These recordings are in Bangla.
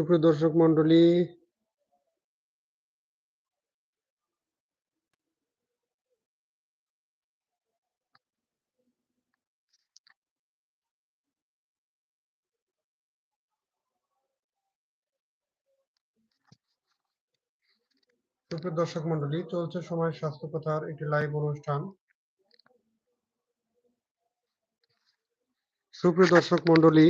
সুপ্রিয় দর্শক মন্ডলী সুপ্রিয় দর্শক মন্ডলী চলছে সময় স্বাস্থ্য কথার একটি লাইভ অনুষ্ঠান। সুপ্রিয় দর্শক মন্ডলী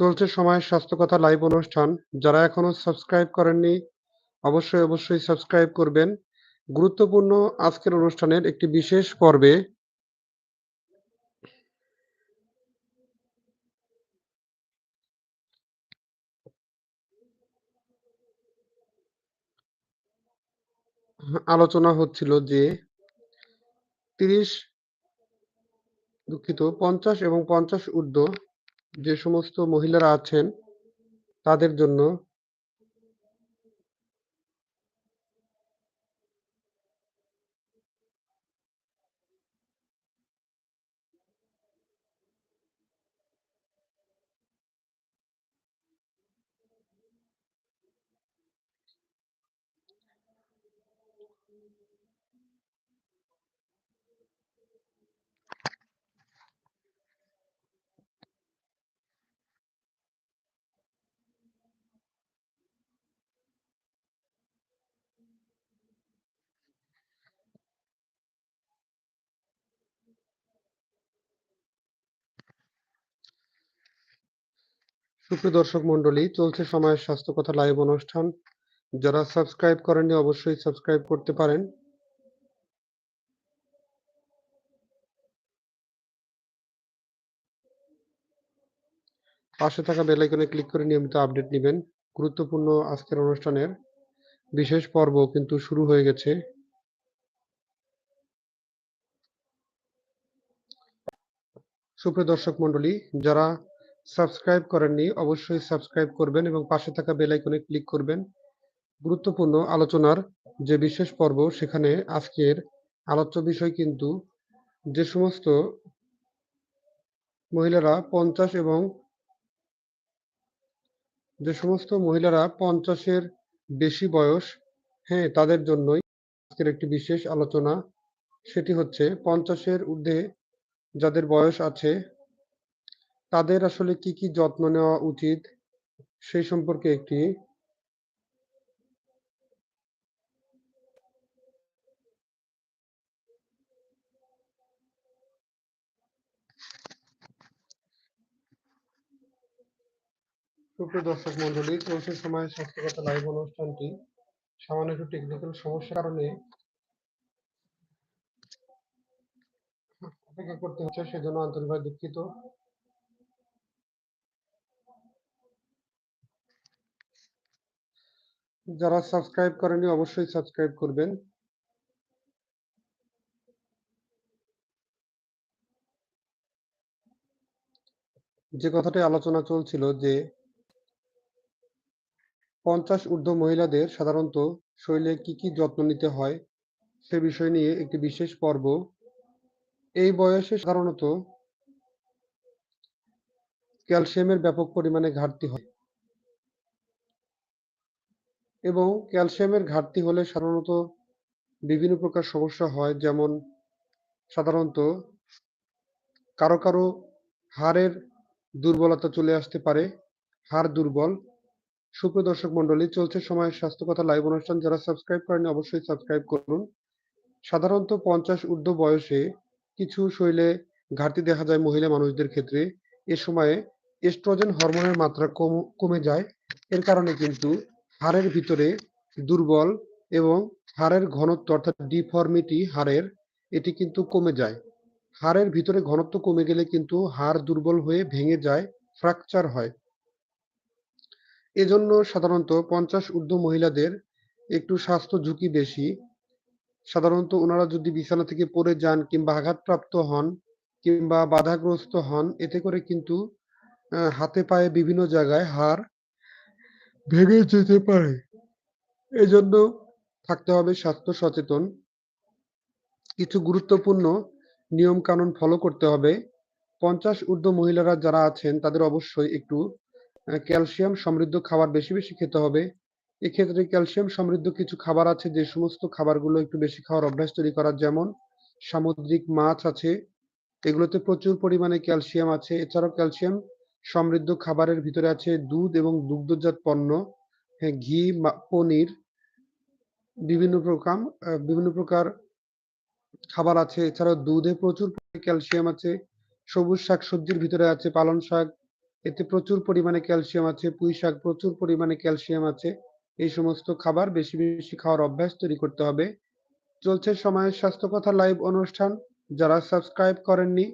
চলছে সময় স্বাস্থ্য কথা লাইভ অনুষ্ঠান। যারা এখনও সাবস্ক্রাইব করেননি, অবশ্যই অবশ্যই সাবস্ক্রাইব করবেন। গুরুত্বপূর্ণ আজকের অনুষ্ঠানের একটি বিশেষ পর্বে আলোচনা হচ্ছিল যে তিরিশ দুঃখিত, পঞ্চাশ এবং পঞ্চাশ ঊর্ধ্ব যে সমস্ত মহিলারা আছেন তাদের জন্য সুপ্রিয় দর্শক মন্ডলী চলছে সময়ের স্বাস্থ্য কথা লাইভ অনুষ্ঠান। যারা সাবস্ক্রাইব করেননি, অবশ্যই সাবস্ক্রাইব করতে পারেন। পাশে থাকা বেল আইকনে ক্লিক করে নিয়মিত আপডেট নেবেন। গুরুত্বপূর্ণ আজকের অনুষ্ঠানের বিশেষ পর্ব কিন্তু শুরু হয়ে গেছে। সুপ্রিয় দর্শক মন্ডলী যারা সাবস্ক্রাইব করেননি, অবশ্যই সাবস্ক্রাইব করবেন এবং পাশে থাকা বেল আইকনে ক্লিক করবেন। গুরুত্বপূর্ণ আলোচনার যে বিশেষ পর্ব, সেখানে আজকের আলোচ্য বিষয় কিন্তু যে সমস্ত মহিলারা পঞ্চাশ এবং যে সমস্ত মহিলারা পঞ্চাশের বেশি বয়স হ্যাঁ তাদের জন্যই আজকের একটি বিশেষ আলোচনা। সেটি হচ্ছে, পঞ্চাশের ঊর্ধ্বে যাদের বয়স আছে তাদের আসলে কি কি যত্ন নেওয়া উচিত সেই সম্পর্কে একটি সুপ্রিয় দর্শক মন্ডলী চলছে সময় স্বাস্থ্যগত লাইভ অনুষ্ঠানটি সামান্য একটু টেকনিক্যাল সমস্যার কারণে অপেক্ষা করতে হচ্ছে, সেজন্য আন্তরিকভাবে দুঃখিত। যারা সাবস্ক্রাইব করেনি অবশ্যই সাবস্ক্রাইব করবেন। যে কথাটি আলোচনা চলছিল যে, পঞ্চাশ ঊর্ধ্ব মহিলাদের সাধারণত শরীরে কি কি যত্ন নিতে হয়, সে বিষয় নিয়ে একটি বিশেষ পর্ব। এই বয়সে সাধারণত ক্যালসিয়ামের ব্যাপক পরিমাণে ঘাটতি হয়। এবং ক্যালসিয়ামের ঘাটতি হলে সাধারণত বিভিন্ন প্রকার সমস্যা হয়, যেমন সাধারণত কারও কারও হাড়ের দুর্বলতা চলে আসতে পারে, হাড় দুর্বল। সুপ্রিয় দর্শক মন্ডলী চলছে সময় স্বাস্থ্য কথা লাইভ অনুষ্ঠান। যারা সাবস্ক্রাইব করেনি অবশ্যই সাবস্ক্রাইব করুন। সাধারণত পঞ্চাশ ঊর্ধ্ব বয়সে কিছু শরীরে ঘাটতি দেখা যায় মহিলা মানুষদের ক্ষেত্রে। এ সময়ে এস্ট্রোজেন হরমোনের মাত্রা কম, কমে যায়। এর কারণে কিন্তু হাড়ের ভিতরে দুর্বল এবং হাড়ের ঘনত্ব অর্থাৎ ডিফর্মিটি হাড়ের এটি কিন্তু কমে যায়। হাড়ের ভিতরে ঘনত্ব কমে গেলে কিন্তু হাড় দুর্বল হয়ে ভেঙে যায় ফ্র্যাকচার হয়। এজন্য সাধারণত পঞ্চাশ ঊর্ধ্ব মহিলাদের একটু স্বাস্থ্য ঝুঁকি বেশি। সাধারণত ওনারা যদি বিছানা থেকে পড়ে যান কিংবা আঘাতপ্রাপ্ত হন কিংবা বাধাগ্রস্ত হন, এতে করে কিন্তু হাতে পায়ে বিভিন্ন জায়গায় হাড় ভেঙে যেতে পারে। এজন্য থাকতে হবে স্বাস্থ্য সচেতন। কিছু গুরুত্বপূর্ণ নিয়ম কানুন ফলো করতে হবে। পঞ্চাশ ঊর্ধ্ব মহিলারা যারা আছেন, তাদের অবশ্যই একটু ক্যালসিয়াম সমৃদ্ধ খাবার বেশি বেশি খেতে হবে। এক্ষেত্রে ক্যালসিয়াম সমৃদ্ধ কিছু খাবার আছে, যে সমস্ত খাবারগুলো একটু বেশি খাওয়ার অভ্যাস তৈরি করার যেমন সামুদ্রিক মাছ আছে, এগুলোতে প্রচুর পরিমাণে ক্যালসিয়াম আছে। এছাড়াও ক্যালসিয়াম সমৃদ্ধ খাবারের ভিতরে আছে দুধ এবং দুগ্ধজাত পণ্য হ্যাঁ ঘি পনির, বিভিন্ন প্রকার বিভিন্ন প্রকার খাবার আছে। এছাড়াও দুধে প্রচুর ক্যালসিয়াম আছে। সবুজ শাকসবজির ভিতরে আছে পালং শাক। এতে প্রচুর পরিমাণে ক্যালসিয়াম আছে, পুঁই শাক প্রচুর পরিমাণে ক্যালসিয়াম আছে। এই সমস্ত খাবার বেশি বেশি খাওয়ার অভ্যাস তৈরি করতে হবে। চলছে সময়ের স্বাস্থ্য কথা লাইভ অনুষ্ঠান। যারা সাবস্ক্রাইব করেননি,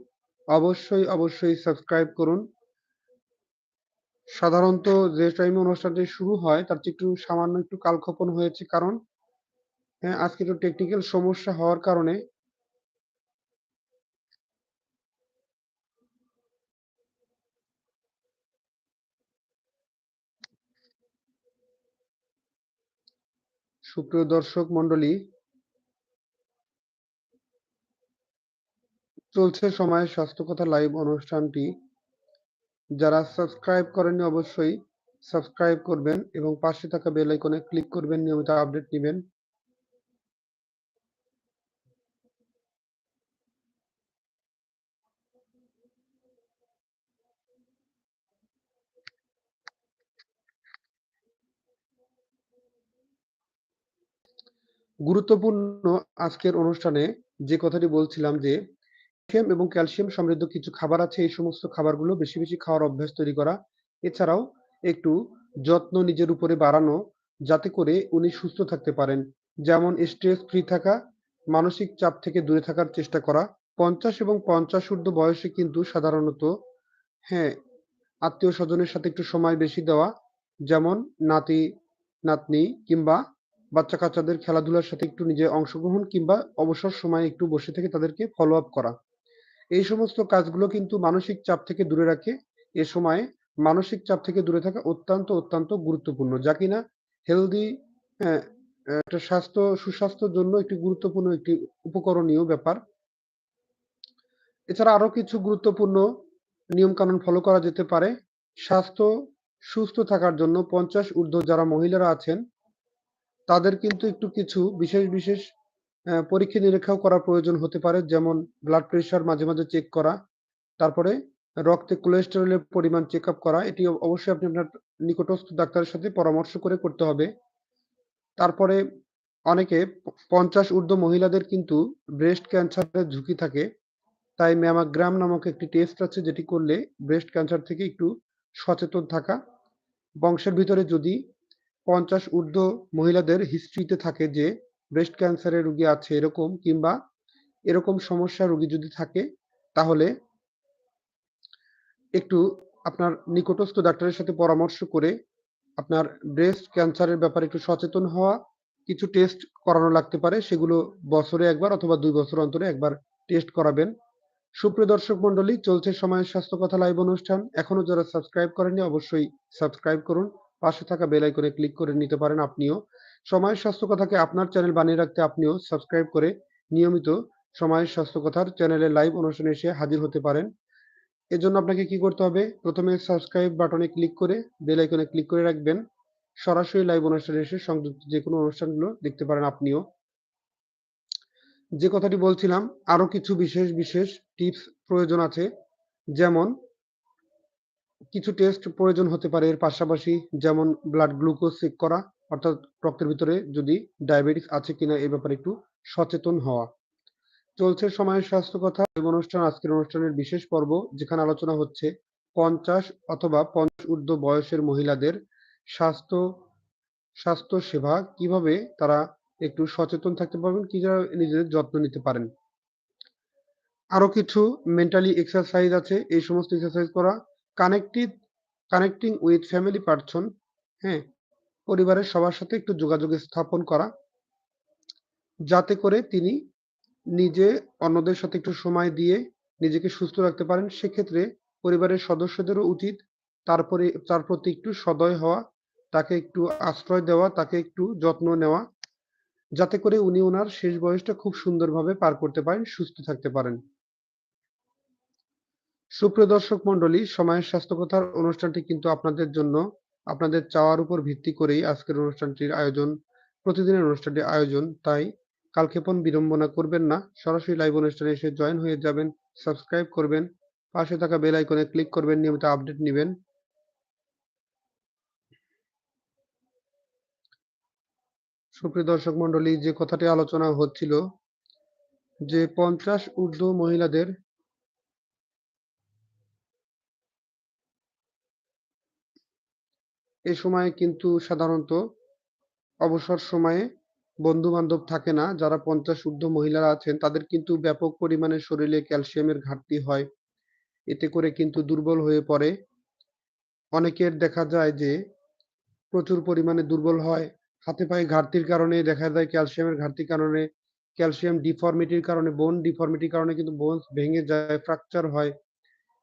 অবশ্যই অবশ্যই সাবস্ক্রাইব করুন। সাধারণত যে টাইমে অনুষ্ঠানটি শুরু হয়, তার চেয়ে একটু সামান্য একটু কালক্ষেপণ হয়েছে কারণ হ্যাঁ আজকে একটু টেকনিক্যাল সমস্যা হওয়ার কারণে সুপ্রিয় দর্শক মন্ডলী চলছে সময়ের স্বাস্থ্য কথা লাইভ অনুষ্ঠানটি। যারা সাবস্ক্রাইব করেননি অবশ্যই সাবস্ক্রাইব করবেন এবং পাশে থাকা বেল আইকনে ক্লিক করবেন, নিয়মিত আপডেট নেবেন। গুরুত্বপূর্ণ আজকের অনুষ্ঠানে যে কথাটি বলছিলাম যে ক্যালসিয়াম এবং ক্যালসিয়াম সমৃদ্ধ কিছু খাবার আছে। এই সমস্ত খাবারগুলো বেশি বেশি খাওয়ার অভ্যাস তৈরি করা। এছাড়াও একটু যত্ন নিজের উপরে বাড়ানো যাতে করে উনি সুস্থ থাকতে পারেন। যেমন স্ট্রেস ফ্রি থাকা, মানসিক চাপ থেকে দূরে থাকার চেষ্টা করা। পঞ্চাশ এবং পঞ্চাশ ঊর্ধ্ব বয়সে কিন্তু সাধারণত হ্যাঁ আত্মীয় স্বজনের সাথে একটু সময় বেশি দেওয়া, যেমন নাতি, নাতনি কিংবা বাচ্চা কাচ্চাদের খেলাধুলার সাথে একটু নিজে অংশগ্রহণ কিংবা অবসর সময়ে একটু বসে থেকে তাদেরকে ফলো আপ করা। এই সমস্ত কাজগুলো কিন্তু মানসিক চাপ থেকে দূরে রাখে। এ সময়ে মানসিক চাপ থেকে দূরে থাকা অত্যন্ত অত্যন্ত গুরুত্বপূর্ণ। যা কিনা হেলদি একটা স্বাস্থ্য, সুস্বাস্থ্যের জন্য একটি গুরুত্বপূর্ণ একটি উপকরণীয় ব্যাপার। এছাড়া আরও কিছু গুরুত্বপূর্ণ নিয়ম কানুন ফলো করা যেতে পারে। স্বাস্থ্য সুস্থ থাকার জন্য পঞ্চাশ ঊর্ধ্ব যারা মহিলারা আছেন, তাদের কিন্তু একটু কিছু বিশেষ বিশেষ পরীক্ষা নিরীক্ষাও করা প্রয়োজন হতে পারে, যেমন ব্লাড প্রেশার মাঝে মাঝে চেক করা, তারপরে রক্তে কোলেস্টেরলের পরিমাণ চেক আপ করা, এটি অবশ্যই আপনি আপনার নিকটস্থ ডাক্তারের সাথে পরামর্শ করে করতে হবে। তারপরে অনেকে পঞ্চাশ ঊর্ধ্ব মহিলাদের কিন্তু ব্রেস্ট ক্যান্সারের ঝুঁকি থাকে, তাই ম্যামাগ্রাম নামক একটি টেস্ট আছে যেটি করলে ব্রেস্ট ক্যান্সার থেকে একটু সচেতন থাকা। বংশের ভিতরে যদি পঞ্চাশ ঊর্ধ্ব মহিলাদের হিস্ট্রিতে থাকে যে ব্রেস্ট ক্যান্সারের রুগী আছে এরকম কিংবা এরকম সমস্যা রুগী যদি থাকে, তাহলে একটু আপনার নিকটস্থ ডাক্তারের সাথে পরামর্শ করে আপনার ব্রেস্ট ক্যান্সারের ব্যাপারে একটু সচেতন হওয়া, কিছু টেস্ট করানো লাগতে পারে, সেগুলো বছরে একবার অথবা দুই বছর অন্তরে একবার টেস্ট করাবেন। সুপ্রিয় দর্শক মন্ডলী চলছে সময়ের স্বাস্থ্য কথা লাইভ অনুষ্ঠান। এখনও যারা সাবস্ক্রাইব করেননি, অবশ্যই সাবস্ক্রাইব করুন। পাশে থাকা বেল আইকনে ক্লিক করে নিতে পারেন আপনিও। সময়ের স্বাস্থ্য কথাকে আপনার চ্যানেল বানিয়ে রাখতে আপনিও সাবস্ক্রাইব করে নিয়মিত সময়ের স্বাস্থ্য কথার চ্যানেলে লাইভ অনুষ্ঠানে এসে হাজির হতে পারেন। এজন্য আপনাকে কি করতে হবে? প্রথমে সাবস্ক্রাইব বাটনে ক্লিক করে বেল আইকনে ক্লিক করে রাখবেন। সরাসরি লাইভ অনুষ্ঠানে এসে সংযুক্ত যে কোনো অনুষ্ঠানগুলো দেখতে পারেন আপনিও। যে কথাটি বলছিলাম, আরও কিছু বিশেষ বিশেষ টিপস প্রয়োজন আছে। যেমন, কিছু টেস্ট প্রয়োজন হতে পারে। এর পাশাপাশি যেমন ব্লাড গ্লুকোজ চেক করা অর্থাৎ রক্তের ভিতরে যদি ডায়াবেটিস আছে কিনা এ ব্যাপারে একটু সচেতন হওয়া। চলছে সময়ের স্বাস্থ্য কথা। অনুষ্ঠান, আজকের অনুষ্ঠানের বিশেষ পর্ব, যেখানে আলোচনা হচ্ছে পঞ্চাশ অথবা পঞ্চাশ ঊর্ধ্ব বয়সের মহিলাদের স্বাস্থ্য স্বাস্থ্য সেবা, কীভাবে তারা একটু সচেতন থাকতে পারবেন, কি যারা নিজেদের যত্ন নিতে পারেন। আরও কিছু মেন্টালি এক্সারসাইজ আছে, এই সমস্ত এক্সারসাইজ করা। Connective connecting with family person হ্যাঁ পরিবারের সবার সাথে একটু যোগাযোগ স্থাপন করা। যাতে করে তিনি নিজে অন্যদের সাথে একটু সময় দিয়ে নিজেকে সুস্থ রাখতে পারেন। সেক্ষেত্রে পরিবারের সদস্যদেরও উচিত তারপরে তার প্রতি একটু সদয় হওয়া তাকে একটু আশ্রয় দেওয়া তাকে একটু যত্ন নেওয়া যাতে করে উনি ওনার শেষ বয়সটা খুব সুন্দরভাবে পার করতে পারেন সুস্থ থাকতে পারেন। সুপ্রিয় দর্শক মণ্ডলী, সময়ের স্বাস্থ্যকথার অনুষ্ঠানটি কিন্তু আপনাদের জন্য আপনাদের চাওয়ার উপর ভিত্তি করেই আজকের অনুষ্ঠানটির আয়োজন। প্রতিদিনের অনুষ্ঠানটির আয়োজন। তাই কালক্ষেপণ বিড়ম্বনা করবেন না। সরাসরি লাইভ অনুষ্ঠানে এসে জয়েন হয়ে যাবেন, সাবস্ক্রাইব করবেন, পাশে থাকা বেল আইকনে ক্লিক করবেন, নিয়মিত আপডেট নেবেন সুপ্রিয় দর্শক মণ্ডলী, যে কথাটি আলোচনা হচ্ছিল যে ৫০ ঊর্ধ্ব মহিলাদের এ সময়ে কিন্তু সাধারণত অবসর সময়ে বন্ধু-বান্ধব থাকে না। যারা ৫০ ঊর্ধ্ব মহিলারা আছেন তাদের কিন্তু ব্যাপক পরিমাণে শরীরে ক্যালসিয়ামের ঘাটতি হয়। এতে করে কিন্তু দুর্বল হয়ে পড়ে। অনেকের দেখা যায় যে প্রচুর পরিমাণে দুর্বল হয়। হাতে পায়ে ঘাটতির কারণে দেখা যায় ক্যালসিয়ামের ঘাটতির কারণে ক্যালসিয়াম ডিফর্মিটির কারণে বোন ডিফর্মিটির কারণে কিন্তু বোন ভেঙে যায়, ফ্র্যাকচার হয়।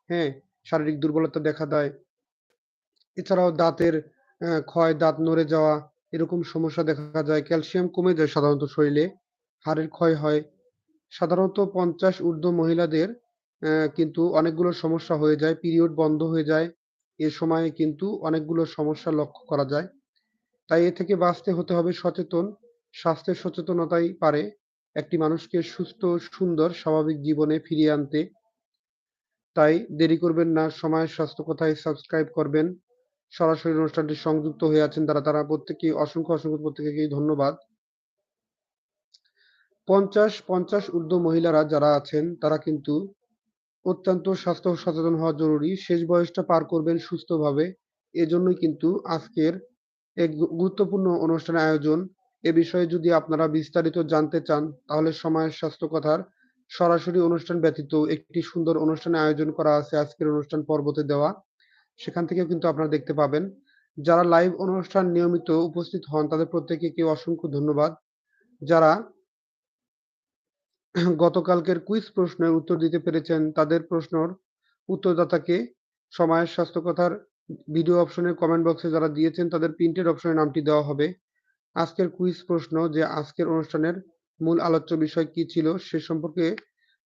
হ্যাঁ? শারীরিক দুর্বলতা দেখা দেয়। এছাড়াও দাঁতের ক্ষয়, দাঁত নড়ে যাওয়া এরকম সমস্যা দেখা যায়। ক্যালসিয়াম কমে যায় সাধারণত শরীরে, হাড়ের ক্ষয় হয়। সাধারণত ৫০ ঊর্ধ্ব মহিলাদের কিন্তু অনেকগুলো সমস্যা হয়ে যায়। পিরিয়ড বন্ধ হয়ে যায়। এ সময়ে কিন্তু অনেকগুলো সমস্যা লক্ষ্য করা যায়। তাই এ থেকে বাঁচতে হতে হবে সচেতন। স্বাস্থ্যের সচেতনতাই পারে একটি মানুষকে সুস্থ, সুন্দর, স্বাভাবিক জীবনে ফিরিয়ে আনতে। তাই দেরি করবেন না। সময়ের স্বাস্থ্য কথায় সাবস্ক্রাইব করবেন। সরাসরি অনুষ্ঠানটি সংযুক্ত হয়ে আছেন তারা, তারা প্রত্যেকেই অসংখ্য, অসংখ্য প্রত্যেকেই ধন্যবাদ। ৫০, ৫০ ঊর্ধ্ব মহিলারা যারা আছেন তারা কিন্তু অত্যন্ত স্বাস্থ্য সচেতন হওয়া জরুরি। শেষ বয়সটা পার করবেন সুস্থভাবে। এজন্যই কিন্তু আজকের এক গুরুত্বপূর্ণ অনুষ্ঠানের আয়োজন। এ বিষয়ে যদি আপনারা বিস্তারিত জানতে চান তাহলে সময়ের স্বাস্থ্য কথার সরাসরি অনুষ্ঠান ব্যতীত একটি সুন্দর অনুষ্ঠানের আয়োজন করা আছে আজকের অনুষ্ঠান পর্বতে দেওয়া। সেখান থেকেও কিন্তু আপনারা দেখতে পাবেন। যারা লাইভ অনুষ্ঠান নিয়মিত উপস্থিত হন, তাদের প্রত্যেকে কেউ অসংখ্য ধন্যবাদ। যারা গতকালকের কুইজ প্রশ্নের উত্তর দিতে পেরেছেন, তাদের প্রশ্নর উত্তরদাতাকে সময়ের স্বাস্থ্য কথার ভিডিও অপশনের কমেন্ট বক্সে যারা দিয়েছেন, তাদের প্রিন্টেড অপশনে নামটি দেওয়া হবে। আজকের কুইজ প্রশ্ন যে আজকের অনুষ্ঠানের মূল আলোচ্য বিষয় কি ছিল, সে সম্পর্কে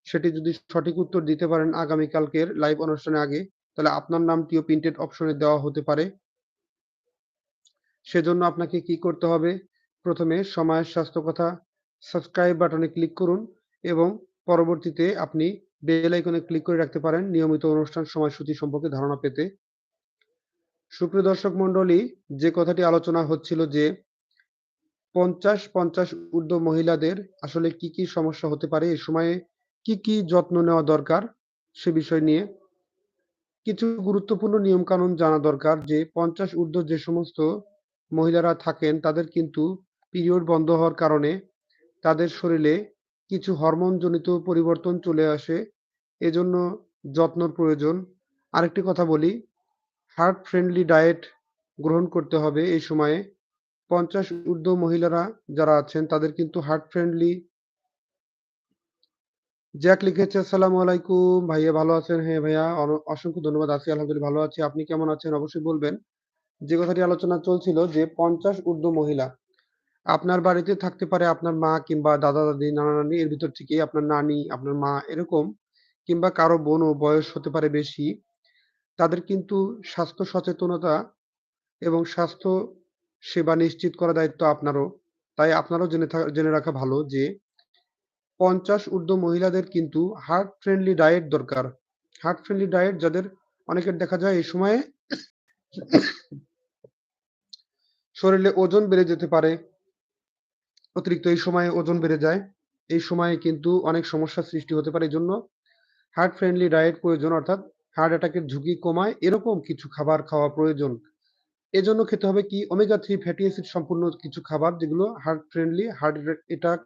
সেটি যদি সঠিক উত্তর দিতে পারেন আগামীকালকের লাইভ অনুষ্ঠানের আগে তাহলে আপনার নামটিও প্রিন্টেড অপশনে দেওয়া হতে পারে। সেজন্য আপনাকে কি করতে হবে? প্রথমে সময়ের স্বাস্থ্য কথা সাবস্ক্রাইব বাটনে ক্লিক করুন এবং পরবর্তীতে আপনি বেল আইকনে ক্লিক করে রাখতে পারেন নিয়মিত অনুষ্ঠান সময়সূচি সম্পর্কে ধারণা পেতে। সুপ্রিয় দর্শক মণ্ডলী, যে কথাটি আলোচনা হচ্ছিল যে ৫০, ৫০ ঊর্ধ্ব মহিলাদের আসলে কি, কি সমস্যা হতে পারে? এ সময়ে কি, কি যত্ন নেওয়া দরকার? সে বিষয় নিয়ে কিছু গুরুত্বপূর্ণ নিয়মকানুন জানা দরকার যে ৫০ ঊর্ধ্ব যে সমস্ত মহিলারা থাকেন তাদের কিন্তু পিরিয়ড বন্ধ হওয়ার কারণে তাদের শরীরে কিছু হরমোনজনিত পরিবর্তন চলে আসে। এজন্য যত্নর প্রয়োজন। আরেকটি কথা বলি, হার্ট ফ্রেন্ডলি ডায়েট গ্রহণ করতে হবে এই সময়ে। ৫০ ঊর্ধ্ব মহিলারা যারা আছেন তাদের কিন্তু হার্ট ফ্রেন্ডলি জ্যাক লিখেছে আসসালামু আলাইকুম ভাইয়া ভালো আছেন? হ্যাঁ ভাইয়া অসংখ্য ধন্যবাদ আছি আলহামদুলিল্লাহ ভালো আছি। আপনি কেমন আছেন অবশ্যই বলবেন। যে কথাটি আলোচনা চলছিল যে ৫০ ঊর্ধ্ব মহিলা। আপনার বাড়িতে থাকতে পারে আপনার মা কিংবা দাদা-দাদি, নানা-নানি এর ভিতর থেকেই আপনার নানি, আপনার মা এরকম কিংবা কারও বোনও বয়স হতে পারে বেশি। তাদের কিন্তু স্বাস্থ্য সচেতনতা এবং স্বাস্থ্য সেবা নিশ্চিত করার দায়িত্ব আপনারও। তাই আপনারও জেনে জেনে রাখা ভালো যে ৫০ ঊর্ধ্ব মহিলাদের কিন্তু হার্ট ফ্রেন্ডলি ডায়েট দরকার। হার্ট ফ্রেন্ডলি ডায়েট যাদের অনেকের দেখা যায় এই সময়ে শরীরে ওজন বেড়ে যেতে পারে। অতিরিক্ত এই সময়ে ওজন বেড়ে যায়। এই সময়ে কিন্তু অনেক সমস্যার সৃষ্টি হতে পারে। এই জন্য হার্ট ফ্রেন্ডলি ডায়েট প্রয়োজন অর্থাৎ হার্ট অ্যাটাকের ঝুঁকি কমায় এরকম কিছু খাবার খাওয়া প্রয়োজন। এজন্য খেতে হবে কি ওমেগা থ্রি ফ্যাটি অ্যাসিড সম্পূর্ণ কিছু খাবার যেগুলো হার্ট ফ্রেন্ডলি, হার্ট অ্যাটাক,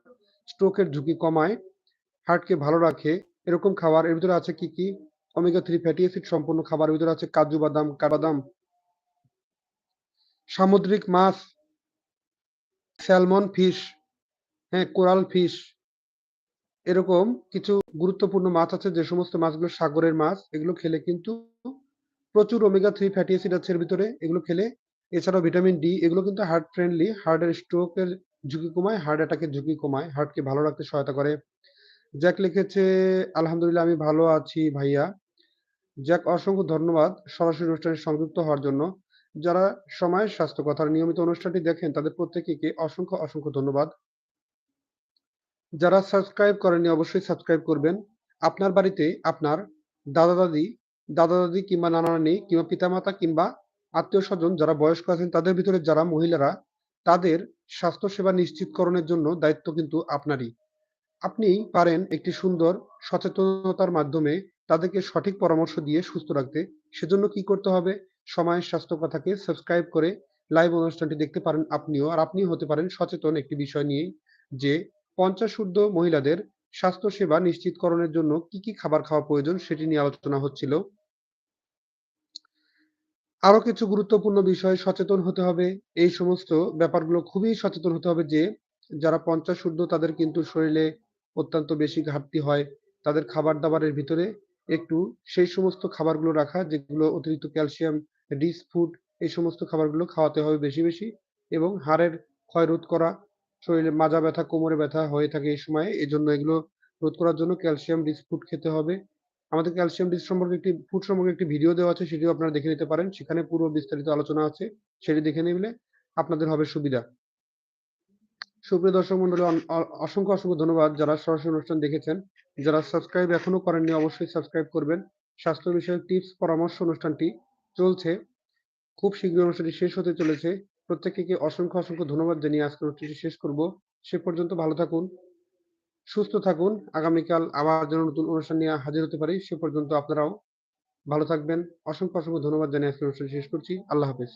স্ট্রোকের ঝুঁকি কমায়, হার্টকে ভালো রাখে। এরকম খাবার এর ভিতরে আছে কি, কি? ওমেগা থ্রি ফ্যাটি অ্যাসিড সম্পন্ন খাবারের ভিতরে আছে কাজু বাদাম, কাঠবাদাম সামুদ্রিক মাছ স্যালমন ফিশ, হ্যাঁ, কোরাল ফিশ এরকম কিছু গুরুত্বপূর্ণ মাছ আছে যে সমস্ত মাছগুলো সাগরের মাছ। এগুলো খেলে কিন্তু প্রচুর ওমেগা থ্রি ফ্যাটি অ্যাসিড আছে এর ভিতরে। এগুলো খেলে এছাড়াও ভিটামিন ডি এগুলো কিন্তু হার্ট ফ্রেন্ডলি, হার্টের স্ট্রোকের ঝুঁকি কমায়, হার্ট অ্যাটাকের ঝুঁকি কমায়, হার্টকে ভালো রাখতে সহায়তা করে। জ্যাক লিখেছে, আলহামদুলিল্লাহ আমি ভালো আছি ভাইয়া। জ্যাক অসংখ্য ধন্যবাদ সরাসরি অনুষ্ঠানে সংযুক্ত হওয়ার জন্য। যারা সময়ের স্বাস্থ্য কথার নিয়মিত অনুষ্ঠানটি দেখেন তাদের প্রত্যেকেকে অসংখ্য, অসংখ্য ধন্যবাদ। যারা সাবস্ক্রাইব করেননি অবশ্যই সাবস্ক্রাইব করবেন। আপনার বাড়িতে আপনার দাদা-দাদি, দাদা-দাদি কিংবা নানা-নানী কিংবা পিতামাতা কিংবা আত্মীয় স্বজন যারা বয়স্ক আছেন তাদের ভিতরে যারা মহিলারা তাদের স্বাস্থ্যসেবা নিশ্চিতকরণের জন্য দায়িত্ব কিন্তু আপনারই। আপনি পারেন একটি সুন্দর সচেতনতার মাধ্যমে তাদেরকে সঠিক পরামর্শ দিয়ে সুস্থ রাখতে। সেজন্য কি করতে হবে? সময়ের স্বাস্থ্য কথাকে সাবস্ক্রাইব করে লাইভ অনুষ্ঠানটি দেখতে পারেন আপনিও। আর আপনিও হতে পারেন সচেতন একটি বিষয় নিয়ে যে পঞ্চাশোর্ধ্ব মহিলাদের স্বাস্থ্যসেবা নিশ্চিতকরণের জন্য কি, কি খাবার খাওয়া প্রয়োজন সেটি নিয়ে আলোচনা হচ্ছিল। আরও কিছু গুরুত্বপূর্ণ বিষয় সচেতন হতে হবে। এই সমস্ত ব্যাপারগুলো খুবই সচেতন হতে হবে যে যারা পঞ্চাশোর্ধ্ব তাদের কিন্তু শরীরে অত্যন্ত বেশি ঘাটতি হয়। তাদের খাবার-দাবারের ভিতরে একটু সেই সমস্ত খাবারগুলো রাখা যেগুলো অতিরিক্ত ক্যালসিয়াম, রিচ ফুড এই সমস্ত খাবারগুলো খাওয়াতে হবে বেশি, বেশি এবং হাড়ের ক্ষয় রোধ করা, শরীরে মাজা ব্যথা, কোমরে ব্যথা হয়ে থাকে এই সময়ে। এজন্য এগুলো রোধ করার জন্য ক্যালসিয়াম রিচ ফুড খেতে হবে। আমাদের ক্যালসিয়াম রিচ সম্পর্কে একটি ফুড সম্পর্কে একটি ভিডিও দেওয়া আছে সেটিও আপনারা দেখে নিতে পারেন। সেখানে পুরো বিস্তারিত আলোচনা আছে। সেটি দেখে নিলে আপনাদের হবে সুবিধা। সুপ্রিয় দর্শক মন্ডলী অসংখ্য, অসংখ্য ধন্যবাদ যারা সরাসরি অনুষ্ঠান দেখেছেন। যারা সাবস্ক্রাইব এখনও করেননি অবশ্যই সাবস্ক্রাইব করবেন। স্বাস্থ্য বিষয়ক টিপস পরামর্শ অনুষ্ঠানটি চলছে। খুব শীঘ্রই অনুষ্ঠানটি শেষ হতে চলেছে। প্রত্যেককে অসংখ্য, অসংখ্য ধন্যবাদ জানিয়ে আজকের অনুষ্ঠানটি শেষ করব। সে পর্যন্ত ভালো থাকুন, সুস্থ থাকুন। আগামীকাল আবার যেন নতুন অনুষ্ঠান নিয়ে হাজির হতে পারি সে পর্যন্ত আপনারাও ভালো থাকবেন। অসংখ্য, অসংখ্য ধন্যবাদ জানিয়ে আজকের অনুষ্ঠান শেষ করছি। আল্লাহ হাফেজ।